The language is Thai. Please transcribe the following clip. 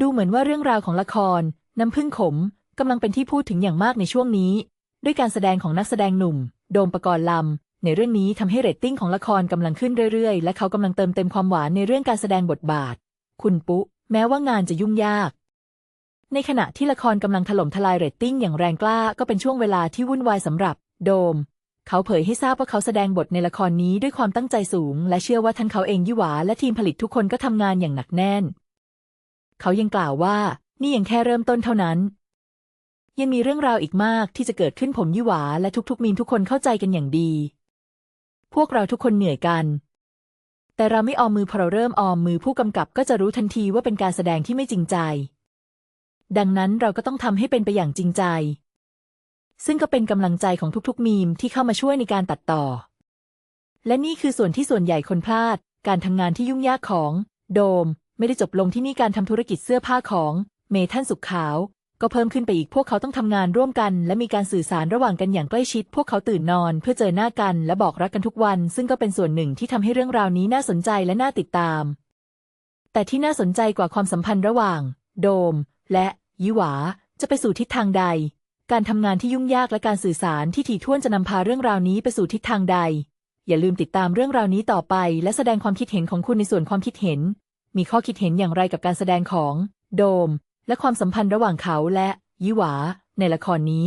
ดูเหมือนว่าเรื่องราวของละคร น้ำพึ่งขมกำลังเป็นที่พูดถึงอย่างมากในช่วงนี้ ด้วยการแสดงของนักแสดงหนุ่ม โดมปกรณ์ลำ ในเรื่องนี้ทำให้เรตติ้งของละครกำลังขึ้นเรื่อยๆ และเขากำลังเติมเต็มความหวานในเรื่องการแสดงบทบาท คุณปุ๊แม้ว่างานจะยุ่งยาก ในขณะที่ละครกำลังถล่มทลายเรตติ้งอย่างแรงกล้าก็เป็นช่วงเวลาที่วุ่นวายสำหรับ โดม เขาเผยให้ทราบว่าเขาแสดงบทในละครนี้ด้วยความตั้งใจสูง และเชื่อว่าทั้งเขาเองยี่หวาและทีมผลิตทุกคนก็ทำงานอย่างหนักแน่น เขายังกล่าวว่านี่ยังแค่เริ่มต้นเท่านั้น ยังมีเรื่องราวอีกมากที่จะเกิดขึ้นผมยี่หวาและทุกๆ มีมทุกคนเข้าใจกันอย่างดี พวกเราทุกคนเหนื่อยกัน แต่เราไม่ออมมือพอเราเริ่มออมมือผู้กำกับก็จะรู้ทันทีว่าเป็นการแสดงที่ไม่จริงใจ ดังนั้นเราก็ต้องทำให้เป็นไปอย่างจริงใจ ซึ่งก็เป็นกำลังใจของทุกๆ มีมที่เข้ามาช่วยในการตัดต่อ และนี่คือส่วนที่ส่วนใหญ่คนพลาด การทำงานที่ยุ่งยากของ โดม ไม่ได้จบลงที่นี่การทำธุรกิจเสื้อผ้าของเมทันสุขขาว ก็เพิ่มขึ้นไปอีกพวกเขาต้องทำงานร่วมกัน และมีการสื่อสารระหว่างกันอย่างใกล้ชิด พวกเขาตื่นนอน เพื่อเจอหน้ากันและบอกรักกันทุกวัน ซึ่งก็เป็นส่วนหนึ่งที่ทำให้เรื่องราวนี้น่าสนใจและน่าติดตาม แต่ที่น่าสนใจกว่าความสัมพันธ์ระหว่าง โดม และยิหวาจะไปสู่ทิศทางใด การทำงานที่ยุ่งยากและการสื่อสารที่ถี่ถ้วนจะนำพาเรื่องราวนี้ไปสู่ทิศทางใด อย่าลืมติดตามเรื่องราวนี้ต่อไป และแสดงความคิดเห็นของคุณในส่วนความคิดเห็น มีข้อคิดเห็นอย่างไรกับการแสดงของ โดม และความสัมพันธ์ระหว่างเขาและ ยิหวา ในละครนี้